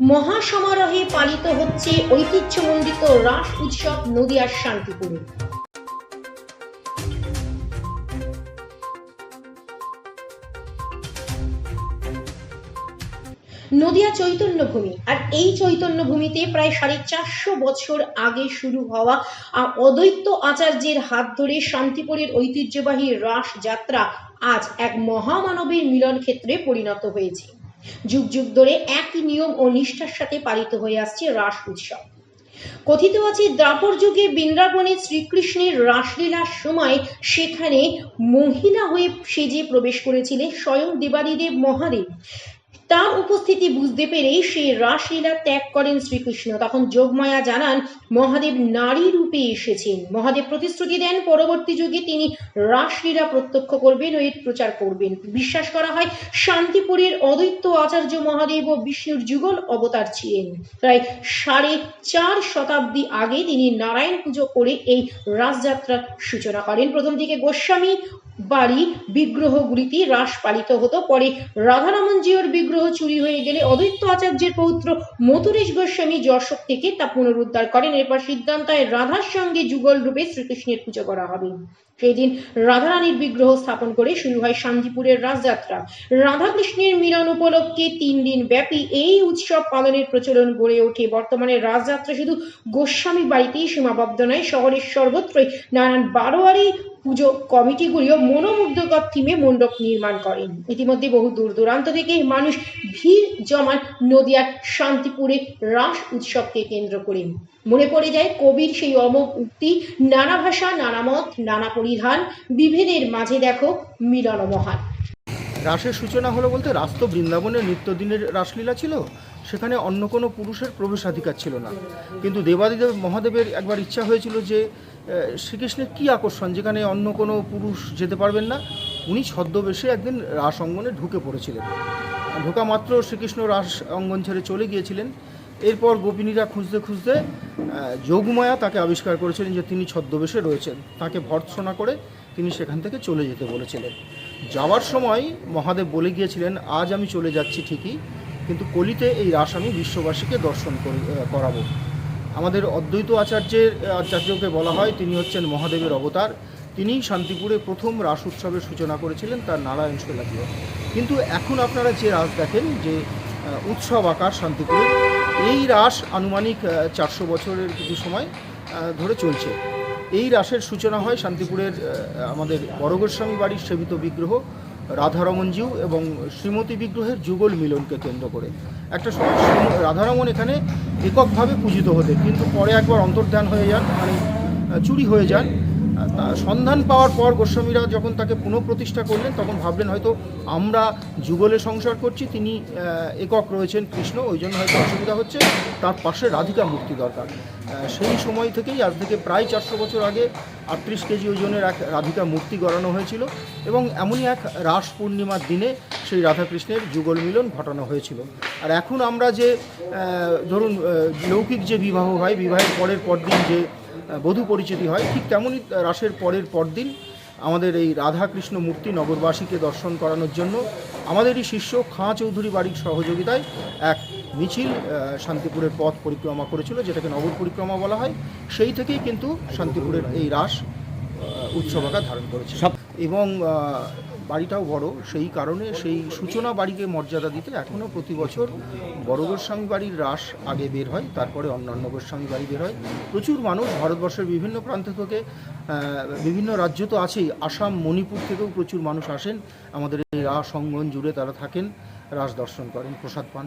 মহাসমারোহে পালিত হচ্ছে ঐতিহ্যমণ্ডিত রাস উৎসব নদিয়ার শান্তিপুরে। নদিয়া চৈতন্যভূমি, আর এই চৈতন্যভূমিতে প্রায় সাড়ে চারশো বছর আগে শুরু হওয়া অদ্বৈত আচার্যের হাত ধরে শান্তিপুরের ঐতিহ্যবাহী রাস যাত্রা আজ এক মহামানবের মিলন ক্ষেত্রে পরিণত হয়েছে। যুগ যুগ ধরে একই নিয়ম ও নিষ্ঠার সাথে পালিত হয়ে আসছে রাস উৎসব। কথিত আছে দ্রাপর যুগে বৃন্দাবনে শ্রীকৃষ্ণের রাসলীলার সময় সেখানে মহিলা হয়ে সেজে প্রবেশ করেছিলেন স্বয়ং দেবাদিদেব মহাদেব। তার উপস্থিতি বুঝতে পেরেই সেই রাসলীলা ত্যাগ করেন শ্রীকৃষ্ণ। তখন যোগমায়া জানান, মহাদেব নারী রূপে এসেছেন। মহাদেব প্রতিশ্রুতি দেন, পরবর্তী যুগে তিনি রাসলীলা প্রত্যক্ষ করবেন ও এর প্রচার করবেন। বিশ্বাস করা হয়, শান্তিপুরের অদ্বৈত আচার্য মহাদেব ও বিষ্ণুর যুগল অবতার ছিলেন। প্রায় সাড়ে চার শতাব্দী আগে তিনি নারায়ণ পুজো করে এই রাসযাত্রার সূচনা করেন। প্রথম দিকে গোস্বামী বাড়ি বিগ্রহগুলিতে হ্রাস পালিত হতো। পরে রাধারামনজিওর বিগ্রহ চুরি হয়ে গেলে অদ্বৈত আচার্যের পৌত্র মথুরেশ গোস্বামী যশোর থেকে তা পুনরুদ্ধার করেন। এরপর সিদ্ধান্ত হয় রাধার সঙ্গে যুগল রূপে শ্রীকৃষ্ণের পুজো করা হবে। সেই দিন রাধারানীর বিগ্রহ স্থাপন করে শুরু হয় শান্তিপুরের রাসযাত্রা রাধাকৃষ্ণের মিলন উপলক্ষে তিন দিন ব্যাপী এই উৎসব পালনের প্রচলন গড়ে ওঠে। বর্তমানে রাজযাত্রা শুধু গোস্বামী বাড়িতেই সীমাবদ্ধ নয়, শহরের সর্বত্রই নানান বারোয়ারি পুজো কমিটিগুলিও মনোমুগ্ধকর থিমে মণ্ডপ নির্মাণ করেন। ইতিমধ্যে বহু দূর দূরান্ত থেকে মানুষ ভিড় জমান নদিয়ার শান্তিপুরে রাস উৎসবকে কেন্দ্র করে। মনে পড়ে যায় কবির সেই অমোঘ উক্তি, নানা ভাষা, নানা মত, নানা পরিধান, বিভেদের মাঝে দেখো মিলন মহান। রাসের সূচনা হলো বলতে রাস তো বৃন্দাবনের নিত্যদিনের রাসলীলা ছিল, সেখানে অন্য কোনো পুরুষের প্রবেশাধিকার ছিল না। কিন্তু দেবাদিদেব মহাদেবের একবার ইচ্ছা হয়েছিল যে শ্রীকৃষ্ণের কী আকর্ষণ, যেখানে অন্য কোনো পুরুষ যেতে পারবেন না? উনি ছদ্মবেশে একদিন রাস অঙ্গনে ঢুকে পড়েছিলেন। ঢোকা মাত্র শ্রীকৃষ্ণ রাস অঙ্গন ছেড়ে চলে গিয়েছিলেন। এরপর গোপিনীরা খুঁজতে খুঁজতে যোগমায়া তাকে আবিষ্কার করেছিলেন যে তিনি ছদ্মবেশে রয়েছেন। তাকে ভর্ৎসনা করে তিনি সেখান থেকে চলে যেতে বলেছিলেন। যাওয়ার সময় মহাদেব বলে গিয়েছিলেন, আজ আমি চলে যাচ্ছি ঠিকই, কিন্তু কলিতে এই রাস আমি বিশ্ববাসীকে দর্শন করাবো। আমাদের অদ্বৈত আচার্যের, আচার্যকে বলা হয়, তিনি হচ্ছেন মহাদেবের অবতার। তিনিই শান্তিপুরে প্রথম রাস উৎসবের সূচনা করেছিলেন, তার নারায়ণ শৈলা কিন্তু এখন আপনারা যে রাস দেখেন, যে উৎসব আকার শান্তিপুরে এই রাস আনুমানিক চারশো বছরের কিছু সময় ধরে চলছে। এই রাসের সূচনা হয় শান্তিপুরের আমাদের বড়গোস্বামী বাড়ির সেবিত বিগ্রহ, রাধারমনজিউ এবং শ্রীমতী বিগ্রহের যুগল মিলনকে কেন্দ্র করে। একটা সময় রাধারমন এখানে এককভাবে পূজিত হতেন, কিন্তু পরে একবার অন্তর্ধান হয়ে যান মানে চুরি হয়ে যান। সন্ধান পাওয়ার পর গোস্বামীরা যখন তাকে পুনঃপ্রতিষ্ঠা করলেন, তখন ভাবলেন হয়তো আমরা যুগলে সংসার করছি, তিনি একক রয়েছেন কৃষ্ণ, ওই জন্য হয়তো অসুবিধা হচ্ছে। তার পাশে রাধিকা মুক্তি দরকার। সেই সময় থেকেই, আজ থেকে প্রায় চারশো বছর আগে আটত্রিশ কেজি ওজনের এক রাধিকা মূর্তি গড়ানো হয়েছিল এবং এমনই এক রাস পূর্ণিমার দিনে সেই রাধাকৃষ্ণের যুগল মিলন ঘটানো হয়েছিল। আর এখন আমরা যে ধরুন লৌকিক যে বিবাহ হয়, বিবাহের পরের পরদিন যে বধূ পরিচিতি হয় ঠিক তেমনই রাসের পরের পরদিন আমাদের এই রাধাকৃষ্ণ মূর্তি নগরবাসীকে দর্শন করানোর জন্য আমাদেরই শিষ্য খাঁ চৌধুরী বাড়ির সহযোগিতায় এক মিছিল শান্তিপুরের পথ পরিক্রমা করেছিল যেটাকে নগর পরিক্রমা বলা হয়। সেই থেকেই কিন্তু শান্তিপুরের এই রাস উৎসব আকার ধারণ করেছে। এবং বাড়িটাও বড়, সেই কারণে সেই সূচনা বাড়িকে মর্যাদা দিতে এখনও প্রতি বছর বড় গোস্বামী বাড়ির রাস আগে বের হয়, তারপরে অন্যান্য গোস্বামী বাড়ি বের হয়। প্রচুর মানুষ ভারতবর্ষের বিভিন্ন প্রান্ত থেকে বিভিন্ন রাজ্য তো আছেই, আসাম, মণিপুর থেকেও প্রচুর মানুষ আসেন। আমাদের এই রাস অঙ্গন জুড়ে তারা থাকেন, রাস দর্শন করেন। প্রসাদ পান।